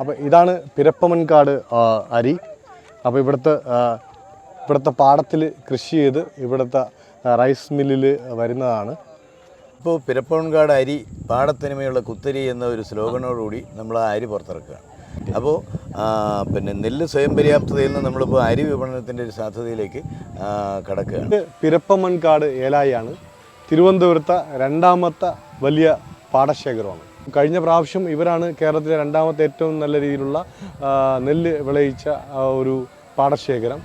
അപ്പോൾ ഇതാണ് പിരപ്പമൻകാട് അരി. അപ്പോൾ ഇവിടുത്തെ ഇവിടുത്തെ പാടത്തിൽ കൃഷി ചെയ്ത് ഇവിടുത്തെ റൈസ് മില്ലിൽ വരുന്നതാണ്. ഇപ്പോൾ പിരപ്പൺകാട് അരി പാടത്തനിമയുള്ള കുത്തരി എന്ന ഒരു സ്ലോഗനോടുകൂടി നമ്മൾ ആ അരി പുറത്തിറക്കുകയാണ് അപ്പോൾ പിന്നെ നെല്ല് സ്വയം പര്യാപ്തതയിൽ നിന്ന് നമ്മളിപ്പോൾ അരി വിപണനത്തിന്റെ ഒരു സാധ്യതയിലേക്ക് കടക്കുകയാണ്. ഇത് പിരപ്പമൻകാട് ഏലായിയാണ്. തിരുവനന്തപുരത്തെ രണ്ടാമത്തെ വലിയ പാടശേഖരമാണ്. കഴിഞ്ഞ പ്രാവശ്യം ഇവരാണ് കേരളത്തിലെ രണ്ടാമത്തെ ഏറ്റവും നല്ല രീതിയിലുള്ള നെല്ല് വിളയിച്ച ഒരു പാടശേഖരം.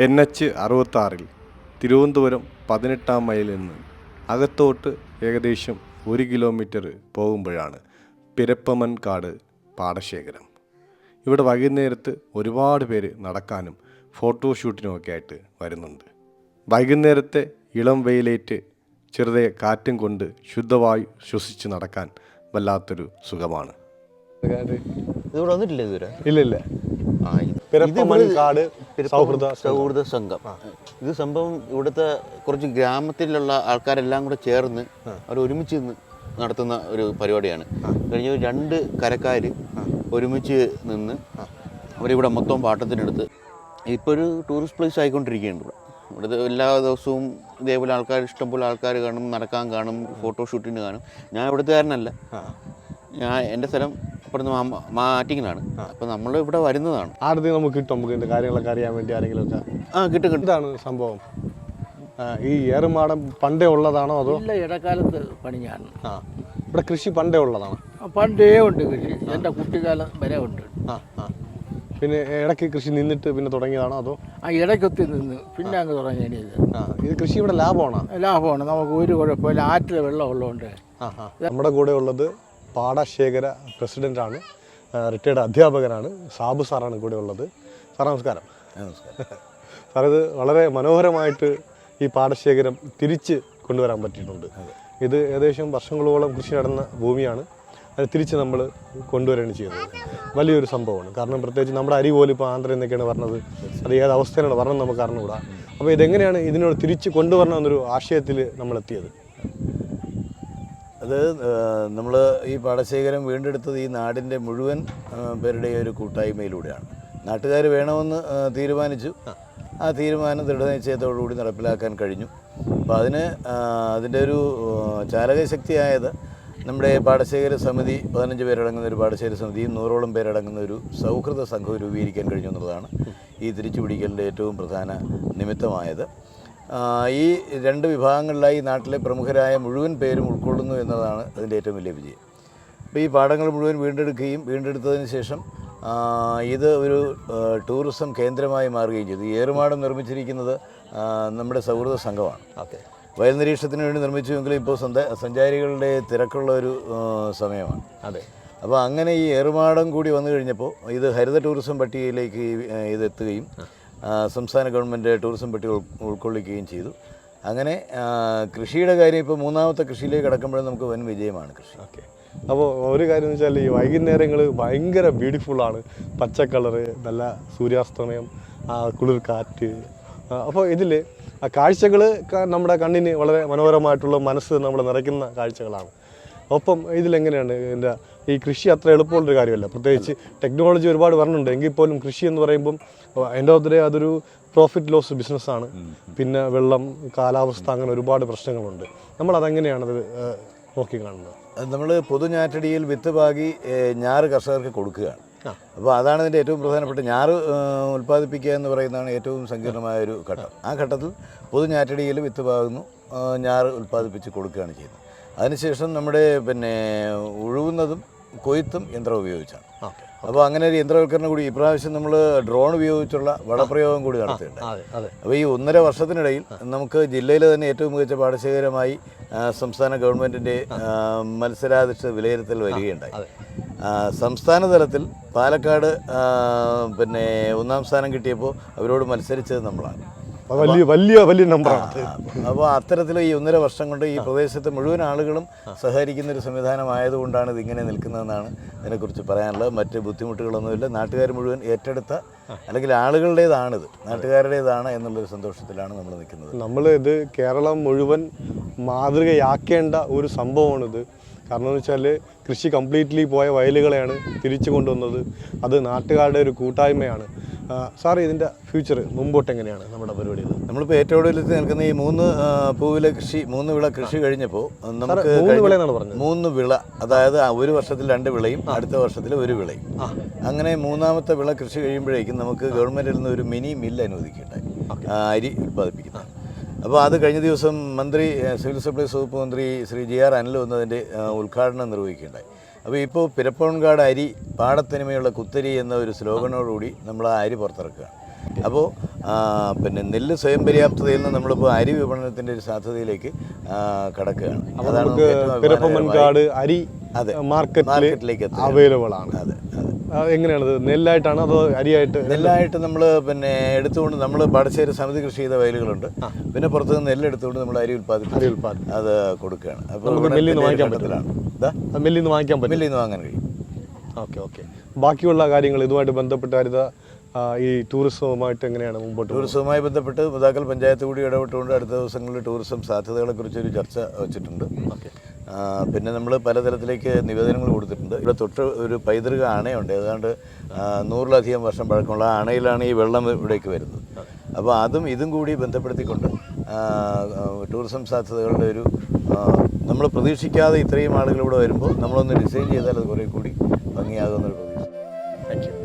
എൻ എച്ച് അറുപത്താറിൽ തിരുവനന്തപുരം പതിനെട്ടാം മൈലിൽ നിന്ന് അകത്തോട്ട് ഏകദേശം ഒരു കിലോമീറ്റർ പോകുമ്പോഴാണ് പിരപ്പമൻകാട് പാടശേഖരം. ഇവിടെ വൈകുന്നേരത്ത് ഒരുപാട് പേര് നടക്കാനും ഫോട്ടോഷൂട്ടിനുമൊക്കെ ആയിട്ട് വരുന്നുണ്ട്. വൈകുന്നേരത്തെ ഇളം വെയിലേറ്റ് ചെറുതെ കാറ്റും കൊണ്ട് ശുദ്ധവായു ശ്വസിച്ച് നടക്കാൻ വല്ലാത്തൊരു സുഖമാണ്. വന്നിട്ടില്ല ഇതുവരെ? ഇല്ല ഇല്ല. സൗഹൃദ സൗഹൃദ സംഘം. ഇത് സംഭവം ഇവിടുത്തെ കുറച്ച് ഗ്രാമത്തിലുള്ള ആൾക്കാരെല്ലാം കൂടെ ചേർന്ന് അവർ ഒരുമിച്ച് നിന്ന് നടത്തുന്ന ഒരു പരിപാടിയാണ്. കഴിഞ്ഞ രണ്ട് കരക്കാർ ഒരുമിച്ച് നിന്ന് അവരിവിടെ മൊത്തം പാട്ടത്തിനെടുത്ത് ഇപ്പോൾ ഒരു ടൂറിസ്റ്റ് പ്ലേസ് ആയിക്കൊണ്ടിരിക്കുകയാണ് ഇവിടെ. ഇവിടുത്തെ എല്ലാ ദിവസവും ഇതേപോലെ ആൾക്കാർ ഇഷ്ടംപോലെ ആൾക്കാർ കാണും നടക്കാൻ കാണും ഫോട്ടോ ഫോട്ടോഷൂട്ടിന് കാണും. ഞാൻ ഇവിടുത്തുകാരനല്ല. ഞാൻ എന്റെ സ്ഥലം ഇവിടുന്ന് മാറ്റിങ്ങിലാണ് മാറ്റിങ്ങനാണ് അപ്പോൾ നമ്മൾ ഇവിടെ വരുന്നതാണ്. ആരുടെ നമുക്ക് കിട്ടും നമുക്ക് ഇതിന്റെ കാര്യങ്ങളൊക്കെ അറിയാൻ വേണ്ടി ആരെങ്കിലും ഒക്കെ? ആ കിട്ടും കിട്ടും. ഇതാണ് സംഭവം. ഈ ഏറുമാടം പണ്ടേ ഉള്ളതാണോ അതോ? ഇല്ല ഇടക്കാലത്ത് പണിഞ്ഞാണ് ആ. ഇവിടെ കൃഷി പണ്ടേ ഉള്ളതാണ്? പണ്ടേ ഉണ്ട് കൃഷി. എന്റെ കുട്ടിക്കാലം വരെ ഉണ്ട്. ആ ആ. പിന്നെ ഇടയ്ക്ക് കൃഷി നിന്നിട്ട് പിന്നെ തുടങ്ങിയതാണോ അതോ? ആ ഇടയ്ക്കൊത്തി നിന്ന്. പിന്നെ അങ്ങ് തുടങ്ങി ഇത്. ആ ഇത് കൃഷി ഇവിടെ ലാഭമാണോ? ലാഭമാണ്. നമുക്ക് ഒരു കുഴപ്പമില്ല. ആറ്റിൽ വെള്ളം ഉള്ളതുകൊണ്ട്. ആ ആ. നമ്മുടെ കൂടെ ഉള്ളത് പാടശേഖര പ്രസിഡന്റാണ് റിട്ടയർഡ് അധ്യാപകനാണ്. സാബു സാറാണ് കൂടെ ഉള്ളത്. സാർ നമസ്കാരം. നമസ്കാരം. സാർ ഇത് വളരെ മനോഹരമായിട്ട് ഈ പാടശേഖരം തിരിച്ച് കൊണ്ടുവരാൻ പറ്റിയിട്ടുണ്ട്. ഇത് ഏകദേശം വർഷങ്ങളോളം കൃഷി നടന്ന ഭൂമിയാണ്. അത് തിരിച്ച് നമ്മൾ കൊണ്ടുവരികയാണ് ചെയ്യുന്നത്. വലിയൊരു സംഭവമാണ്. കാരണം പ്രത്യേകിച്ച് നമ്മുടെ അരി പോലും ഇപ്പോൾ ആന്ധ്ര എന്നൊക്കെയാണ് പറഞ്ഞത് അത് ഏത് അവസ്ഥയിലാണ് പറഞ്ഞത് നമുക്ക് അറിഞ്ഞുകൂടാ. അപ്പോൾ ഇതെങ്ങനെയാണ് ഇതിനോട് തിരിച്ച് കൊണ്ടുവരണം എന്നൊരു ആശയത്തിൽ നമ്മൾ എത്തിയത്? അത് നമ്മൾ ഈ പാടശേഖരം വീണ്ടെടുത്തത് ഈ നാടിന്റെ മുഴുവൻ പേരുടെ ഒരു കൂട്ടായ്മയിലൂടെയാണ്. നാട്ടുകാർ വേണമെന്ന് തീരുമാനിച്ചു. ആ തീരുമാനം ദൃഢനിശ്ചയത്തോടുകൂടി നടപ്പിലാക്കാൻ കഴിഞ്ഞു. അപ്പോൾ അതിന് അതിന്റെ ഒരു ചാലകശക്തിയായത് നമ്മുടെ പാടശേഖര സമിതി പതിനഞ്ച് പേരടങ്ങുന്ന ഒരു പാടശേഖര സമിതിയും നൂറോളം പേരടങ്ങുന്ന ഒരു സൗഹൃദ സംഘം രൂപീകരിക്കാൻ കഴിഞ്ഞു എന്നുള്ളതാണ് ഈ തിരിച്ചുപിടിക്കലിന്റെ ഏറ്റവും പ്രധാന നിമിത്തമായത്. ഈ രണ്ട് വിഭാഗങ്ങളിലായി നാട്ടിലെ പ്രമുഖരായ മുഴുവൻ പേരും ഉൾക്കൊള്ളുന്നു എന്നതാണ് അതിന്റെ ഏറ്റവും വലിയ വിജയം. അപ്പോൾ ഈ പാടങ്ങൾ മുഴുവൻ വീണ്ടെടുക്കുകയും വീണ്ടെടുത്തതിന് ശേഷം ഇത് ഒരു ടൂറിസം കേന്ദ്രമായി മാറുകയും ചെയ്തു. ഏറുമാടം നിർമ്മിച്ചിരിക്കുന്നത് നമ്മുടെ സൗഹൃദ സംഘമാണ്. ഓക്കെ വയൽ നിരീക്ഷണത്തിന് വേണ്ടി നിർമ്മിച്ചുവെങ്കിലും ഇപ്പോൾ സഞ്ചാ സഞ്ചാരികളുടെ തിരക്കുള്ള ഒരു സമയമാണ്. അതെ. അപ്പോൾ അങ്ങനെ ഈ ഏറുമാടം കൂടി വന്നു കഴിഞ്ഞപ്പോൾ ഇത് ഹരിത ടൂറിസം പട്ടികയിലേക്ക് ഇതെത്തുകയും ഇത് എത്തുകയും സംസ്ഥാന ഗവൺമെന്റ് ടൂറിസം പട്ടിക ഉൾ- ഉൾക്കൊള്ളിക്കുകയും ചെയ്തു. അങ്ങനെ കൃഷിയുടെ കാര്യം ഇപ്പോൾ മൂന്നാമത്തെ കൃഷിയിലേക്ക് കടക്കുമ്പോഴും നമുക്ക് വൻ വിജയമാണ് കൃഷി. ഓക്കെ. അപ്പോൾ ഒരു കാര്യം എന്ന് വെച്ചാൽ ഈ വൈകുന്നേരങ്ങൾ ഭയങ്കര ബ്യൂട്ടിഫുള്ളാണ് പച്ച കളറ് നല്ല സൂര്യാസ്തമയം കുളിർ കാറ്റ് അപ്പോൾ ഇതിൽ ആ കാഴ്ചകൾ നമ്മുടെ കണ്ണിന് വളരെ മനോഹരമായിട്ടുള്ള മനസ്സ് നമ്മളെ നിറയ്ക്കുന്ന കാഴ്ചകളാണ്. ഒപ്പം ഇതിലെങ്ങനെയാണ് എന്റെ ഈ കൃഷി അത്ര എളുപ്പമുള്ളൊരു കാര്യമല്ല. പ്രത്യേകിച്ച് ടെക്നോളജി ഒരുപാട് പറഞ്ഞിട്ടുണ്ട് എങ്കിൽ പോലും കൃഷി എന്ന് പറയുമ്പം എന്റെ ഒത്തിരി അതൊരു പ്രോഫിറ്റ് ലോസ് ബിസിനസ്സാണ് പിന്നെ വെള്ളം കാലാവസ്ഥ അങ്ങനെ ഒരുപാട് പ്രശ്നങ്ങളുണ്ട്. നമ്മൾ അതെങ്ങനെയാണത് അത് നോക്കി കാണുന്നത്? നമ്മൾ പൊതുഞാറ്റടിയിൽ വിത്ത് പാകി ഞാറ് കർഷകർക്ക് കൊടുക്കുകയാണ്. അപ്പോൾ അതാണ് ഇതിന്റെ ഏറ്റവും പ്രധാനപ്പെട്ട ഞാറ് ഉൽപ്പാദിപ്പിക്കുക എന്ന് പറയുന്നതാണ് ഏറ്റവും സങ്കീർണമായ ഒരു ഘട്ടം. ആ ഘട്ടത്തിൽ പൊതുഞാറ്റടിയിൽ വിത്ത് പാകുന്നു ഞാറ് ഉൽപ്പാദിപ്പിച്ച് കൊടുക്കുകയാണ് ചെയ്യുന്നത്. അതിനുശേഷം നമ്മുടെ പിന്നെ ഉഴുവുന്നതും കൊയ്ത്തും യന്ത്രം ഉപയോഗിച്ചാണ്. അപ്പോൾ അങ്ങനെ ഒരു യന്ത്രവൽക്കരണം കൂടി ഇപ്രാവശ്യം നമ്മൾ ഡ്രോൺ ഉപയോഗിച്ചുള്ള വളപ്രയോഗം കൂടി നടത്തിയിട്ടുണ്ട് അപ്പോൾ ഈ ഒന്നര വർഷത്തിനിടയിൽ നമുക്ക് ജില്ലയിലെ തന്നെ ഏറ്റവും മികച്ച പാടശേഖരമായി സംസ്ഥാന ഗവൺമെന്റിന്റെ മത്സരാധിഷ്ഠിത വിലയിരുത്തൽ വരികയുണ്ടായി. സംസ്ഥാന തലത്തിൽ പാലക്കാട് പിന്നെ ഒന്നാം സ്ഥാനം കിട്ടിയപ്പോൾ അവരോട് മത്സരിച്ചത് നമ്മളാണ്. വലിയ വലിയ വലിയ നമ്പറാണ് അപ്പോൾ അത്തരത്തിൽ ഈ ഒന്നര വർഷം കൊണ്ട് ഈ പ്രദേശത്തെ മുഴുവൻ ആളുകളും സഹകരിക്കുന്ന ഒരു സംവിധാനം ആയതുകൊണ്ടാണ് ഇതിങ്ങനെ നിൽക്കുന്നതെന്നാണ് ഇതിനെക്കുറിച്ച് പറയാനുള്ളത്. മറ്റ് ബുദ്ധിമുട്ടുകളൊന്നുമില്ല. നാട്ടുകാർ മുഴുവൻ ഏറ്റെടുത്ത അല്ലെങ്കിൽ ആളുകളുടേതാണിത്. നാട്ടുകാരുടേതാണ് എന്നുള്ളൊരു സന്തോഷത്തിലാണ് നമ്മൾ നിൽക്കുന്നത്. നമ്മൾ ഇത് കേരളം മുഴുവൻ മാതൃകയാക്കേണ്ട ഒരു സംഭവമാണിത്. കാരണം എന്ന് വെച്ചാൽ കൃഷി കംപ്ലീറ്റ്ലി പോയ വയലുകളെയാണ് തിരിച്ചു കൊണ്ടുവന്നത്. അത് നാട്ടുകാരുടെ ഒരു കൂട്ടായ്മയാണ്. സാർ ഇതിന്റെ ഫ്യൂച്ചർ മുമ്പോട്ട് എങ്ങനെയാണ് നമ്മുടെ പരിപാടി? നമ്മളിപ്പോൾ ഏറ്റവും കൂടുതൽ നിൽക്കുന്ന ഈ മൂന്ന് പൂവില കൃഷി മൂന്ന് വിള കൃഷി കഴിഞ്ഞപ്പോൾ നമുക്ക് മൂന്ന് വിള എന്നാണ് പറഞ്ഞത്? മൂന്ന് വിള അതായത് ഒരു വർഷത്തിൽ രണ്ട് വിളയും അടുത്ത വർഷത്തിൽ ഒരു വിളയും. അങ്ങനെ മൂന്നാമത്തെ വിള കൃഷി കഴിയുമ്പോഴേക്കും നമുക്ക് ഗവൺമെന്റിൽ നിന്ന് ഒരു മിനി മില്ല് അനുവദിക്കട്ടെ അരി ഉൽപ്പാദിപ്പിക്കുന്നത് അപ്പോൾ അത് കഴിഞ്ഞ ദിവസം മന്ത്രി സിവിൽ സപ്ലൈസ് വകുപ്പ് മന്ത്രി ശ്രീ ജി ആർ അനിൽ വന്നതിന്റെ ഉദ്ഘാടനം നിർവഹിക്കുകയുണ്ടായി. അപ്പോൾ ഇപ്പോൾ പിരപ്പവൻകാട് അരി പാടത്തനിമയുള്ള കുത്തരി എന്ന ഒരു സ്ലോഗനോടുകൂടി നമ്മൾ ആ അരി പുറത്തിറക്കുകയാണ്. അപ്പോൾ പിന്നെ നെല്ല് സ്വയം പര്യാപ്തതയിൽ നിന്ന് നമ്മളിപ്പോൾ അരി വിപണനത്തിന്റെ ഒരു സാധ്യതയിലേക്ക് കടക്കുകയാണ്. അതാണ് പിറപ്പമൻകാട് അരി അതെ. മാർക്കറ്റിലേക്ക് അവൈലബിൾ ആണ് അതെ. എങ്ങനെയാണത്? നെല്ലായിട്ടാണ് അതോ അരിയായിട്ട്? നെല്ലായിട്ട് നമ്മൾ പിന്നെ എടുത്തുകൊണ്ട് നമ്മൾ പാടശ്ശേരി സമിതി കൃഷി ചെയ്ത വയലുകളുണ്ട്. പിന്നെ പുറത്ത് നിന്ന് നെല്ലെടുത്തുകൊണ്ട് നമ്മൾ അരി അരി ഉൽപ്പാദനം ഉൽപ്പാദിപ്പിക്കും അത് കൊടുക്കുകയാണ്. അപ്പോൾ മില്ലിൽ നിന്ന് വാങ്ങിക്കാൻ പറ്റില്ല. പറ്റും മെല്ലിന്ന് മില്ലിൽ നിന്ന് വാങ്ങിക്കാൻ പറ്റും മില്ലിൽ നിന്ന് വാങ്ങാൻ കഴിയും. Okay okay. ബാക്കിയുള്ള കാര്യങ്ങൾ ഇതുമായിട്ട് ബന്ധപ്പെട്ട ഹരിത ഈ ടൂറിസവുമായിട്ട് എങ്ങനെയാണ് മുമ്പോട്ട് ടൂറിസവുമായി ബന്ധപ്പെട്ട് മുതാക്കൽ പഞ്ചായത്ത് കൂടി ഇടപെട്ടുകൊണ്ട് അടുത്ത ദിവസങ്ങളിൽ ടൂറിസം സാധ്യതകളെക്കുറിച്ച് ഒരു ചർച്ച വെച്ചിട്ടുണ്ട്. ആ, പിന്നെ നമ്മൾ പലതരത്തിലേക്ക് നിവേദനങ്ങൾ കൊടുത്തിട്ടുണ്ട്. ഇവിടെ തൊട്ട് ഒരു പൈതൃക അണയുണ്ട് ഏതാണ്ട് നൂറിലധികം വർഷം പഴക്കമുള്ള ആ അണയിലാണ് ഈ വെള്ളം ഇവിടേക്ക് വരുന്നത്. അപ്പോൾ അതും ഇതും കൂടി ബന്ധപ്പെടുത്തിക്കൊണ്ട് ടൂറിസം സാധ്യതകളുടെ ഒരു നമ്മൾ പ്രതീക്ഷിക്കാതെ ഇത്രയും ആളുകൾ ഇവിടെ വരുമ്പോൾ നമ്മളൊന്ന് ഡിസൈൻ ചെയ്താൽ അത് കുറേ കൂടി ഭംഗിയാകുമെന്നൊരു പ്രതീക്ഷ. Thank you